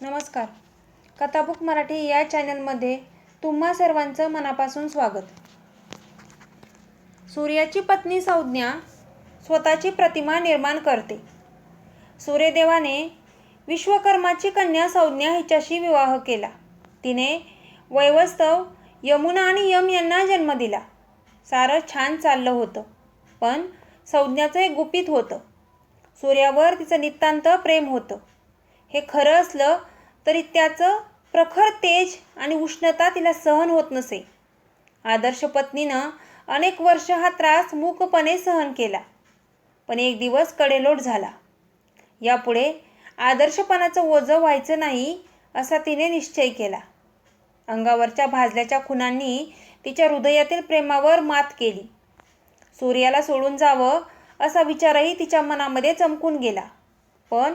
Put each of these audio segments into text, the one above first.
नमस्कार. कथाबुक मराठी या चॅनलमध्ये तुम्हा सर्वांचं मनापासून स्वागत. सूर्याची पत्नी संज्ञा स्वतःची प्रतिमा निर्माण करते. सूर्यदेवाने विश्वकर्माची कन्या संज्ञा हिच्याशी विवाह केला. तिने वैवस्तव यमुना आणि यम यांना जन्म दिला. सारं छान चाललं होतं पण संज्ञाचं एक गुपित होतं. सूर्यावर तिचं नितांत प्रेम होतं. हे खरं असलं तरी त्याचं प्रखर तेज आणि उष्णता तिला सहन होत नसे. आदर्श पत्नीनं अनेक वर्ष हा त्रास मूकपणे सहन केला. पण एक दिवस कडेलोट झाला. यापुढे आदर्शपणाचं ओझं व्हायचं नाही असा तिने निश्चय केला. अंगावरच्या भाजल्याच्या खुणांनी तिच्या हृदयातील प्रेमावर मात केली. सूर्याला सोडून जावं असा विचारही तिच्या मनामध्ये चमकून गेला. पण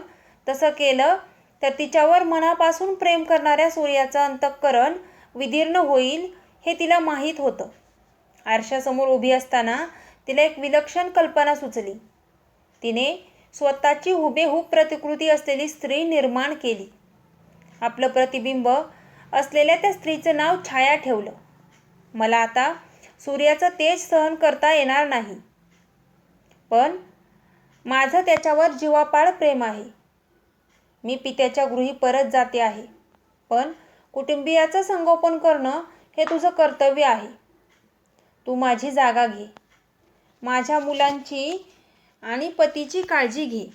तसं केलं तर तिच्यावर मनापासून प्रेम करणाऱ्या सूर्याचं अंतःकरण विदीर्ण होईल हे तिला माहीत होतं. आरशासमोर उभी असताना तिला एक विलक्षण कल्पना सुचली. तिने स्वतःची हुबेहूब प्रतिकृती असलेली स्त्री निर्माण केली. आपलं प्रतिबिंब असलेल्या त्या स्त्रीचं नाव छाया ठेवलं. मला आता सूर्याचं तेज सहन करता येणार नाही. पण माझं त्याच्यावर जीवापाड प्रेम आहे. मी पित्याच्या गृही परत जाते आहे. पण कुटुंबियाचं संगोपन करणं हे तुझं कर्तव्य आहे. तू माझी जागा घे. माझ्या मुलांची आणि पतीची काळजी घे.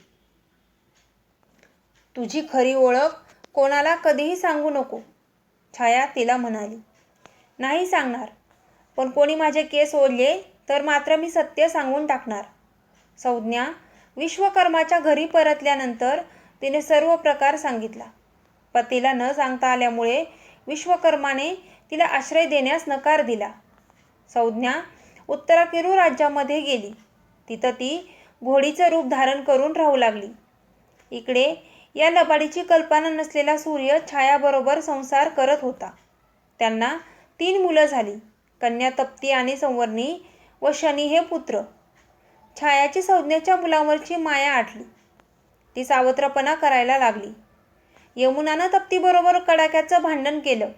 तुझी खरी ओळख कोणाला कधीही सांगू नको छाया तिला म्हणाली. नाही सांगणार पण कोणी माझे केस ओढले तर मात्र मी सत्य सांगून टाकणार. संज्ञा विश्वकर्माच्या घरी परतल्यानंतर तिने सर्व प्रकार सांगितला. पतीला न सांगता आल्यामुळे विश्वकर्माने तिला आश्रय देण्यास नकार दिला. संज्ञा उत्तराकिरू राज्यामध्ये गेली. तिथं ती घोडीचं रूप धारण करून राहू लागली. इकडे या लबाडीची कल्पना नसलेला सूर्य छायाबरोबर संसार करत होता. त्यांना तीन मुलं झाली कन्या तप्ती आणि संवर्णी व शनी हे पुत्र. छायाची संज्ञेच्या मुलावरची माया आटली. ती सावत्रपणा करायला लागली. यमुनानं तप्तीबरोबर कडाक्याचं भांडण केलं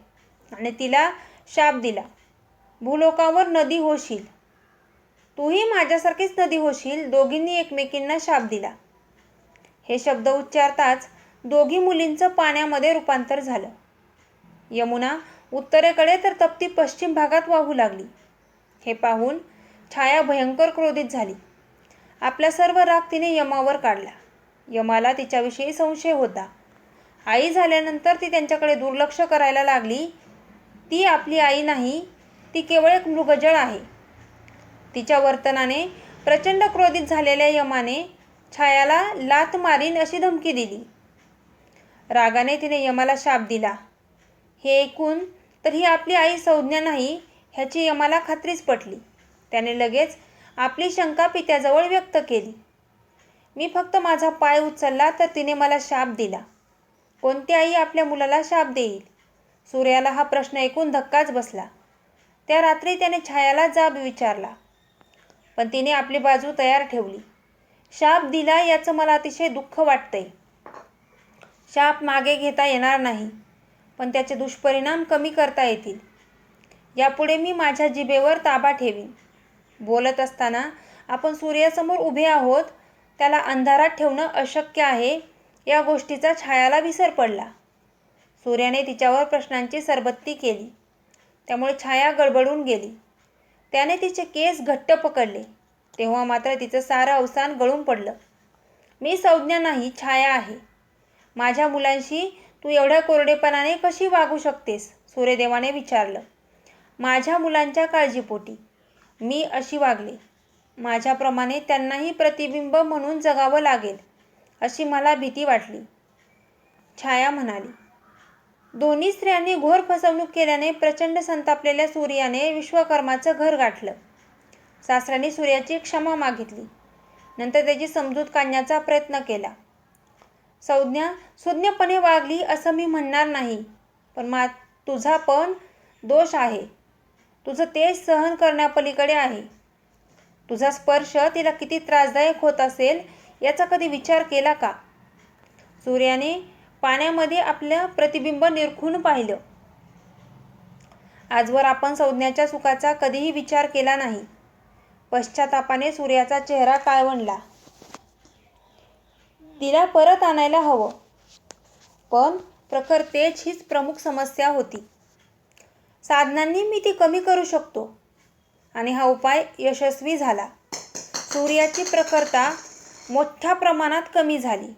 आणि तिला शाप दिला. भूलोकावर नदी होशील. तूही माझ्यासारखीच नदी होशील दोघींनी एकमेकींना शाप दिला. हे शब्द उच्चारताच दोघी मुलींचं पाण्यामध्ये रूपांतर झालं. यमुना उत्तरेकडे तर तप्ती पश्चिम भागात वाहू लागली. हे पाहून छाया भयंकर क्रोधित झाली. आपला सर्व राग तिने यमावर काढला. यमाला तिच्याविषयी संशय होता. आई झाल्यानंतर ती त्यांच्याकडे दुर्लक्ष करायला लागली. ती आपली आई नाही ती केवळ एक मृगजळ आहे. तिच्या वर्तनाने प्रचंड क्रोधित झालेल्या यमाने छायाला लात मारीन अशी धमकी दिली. रागाने तिने यमाला शाप दिला. हे ऐकून तर ही आपली आई संज्ञा नाही ह्याची यमाला खात्रीच पटली. त्याने लगेच आपली शंका पित्याजवळ व्यक्त केली. मी फक्त माझा पाय उचलला तर तिने मला शाप दिला. कोणती आई आपल्या मुलाला शाप देईल? सूर्याला हा प्रश्न ऐकून धक्काच बसला. त्या रात्री त्याने छायाला जाब विचारला. पण तिने आपली बाजू तयार ठेवली. शाप दिला याचं मला अतिशय दुःख वाटतंय. शाप मागे घेता येणार नाही पण त्याचे दुष्परिणाम कमी करता येतील. यापुढे मी माझ्या जिभेवर ताबा ठेवीन. बोलत असताना आपण सूर्यासमोर उभे आहोत त्याला अंधारात ठेवणं अशक्य आहे. या गोष्टीचा छायाला विसर पडला. सूर्याने तिच्यावर प्रश्नांची सरबत्ती केली. त्यामुळे छाया गडबडून गेली. त्याने तिचे केस घट्ट पकडले. तेव्हा मात्र तिचं सारं अवसान गळून पडलं. मी संज्ञा नाही छाया आहे. माझ्या मुलांशी तू एवढ्या कोरडेपणाने कशी वागू शकतेस? सूर्यदेवाने विचारलं. माझ्या मुलांच्या काळजीपोटी. मी अशी वागले. माझ्याप्रमाणे त्यांनाही प्रतिबिंब म्हणून जगावं लागेल अशी मला भीती वाटली. छाया म्हणाली दोन्ही स्त्रियांनी घोर फसवणूक केल्याने प्रचंड संतापलेल्या सूर्याने विश्वकर्माचं घर गाठलं. सासऱ्याने सूर्याची क्षमा मागितली. नंतर त्याची समजूत काढण्याचा प्रयत्न केला. संज्ञा सुज्ञपणे वागली असं मी म्हणणार नाही पण मा तुझा पण दोष आहे. तुझं तेज सहन करण्यापलीकडे आहे. तुझा स्पर्श तिला किती त्रासदायक होत असेल याचा कधी विचार केला का? सूर्याने पाण्यामध्ये आपलं प्रतिबिंब निरखून पाहिलं. आजवर आपण संज्ञाच्या सुखाचा कधीही विचार केला नाही. पश्चातापाने सूर्याचा चेहरा काळवणला तिला परत आणायला हवं. पण प्रखर तेज हीच प्रमुख समस्या होती. साधनांनी मी ती कमी करू शकतो. आणि हा उपाय यशस्वी झाला. सूर्याची प्रखरता मोठ्या प्रमाणात कमी झाली.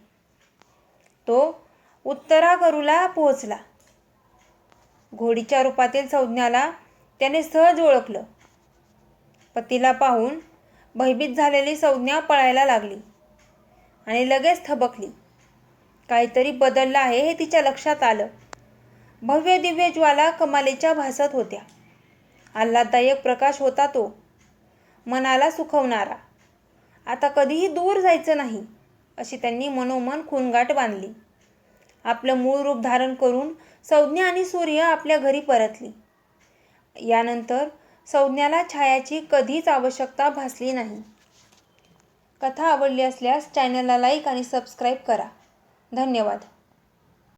तो उत्तरागरूला पोहोचला. घोडीच्या रूपातील संज्ञाला त्याने सहज ओळखलं. पतीला पाहून भयभीत झालेली संज्ञा पळायला लागली आणि लगेच थबकली. काहीतरी बदललं आहे हे तिच्या लक्षात आलं. भव्य दिव्य ज्वाला कमालीच्या भासत होत्या. आल्हाददायक प्रकाश होता तो. मनाला सुखवणारा. आता कधीही दूर जायचं नाही अशी त्यांनी मनोमन खूनगाठ बांधली. आपलं मूळ रूप धारण करून संज्ञा आणि सूर्य आपल्या घरी परतली. यानंतर संज्ञाला छायाची कधीच आवश्यकता भासली नाही. कथा आवडली असल्यास चॅनलला लाईक आणि सबस्क्राईब करा. धन्यवाद.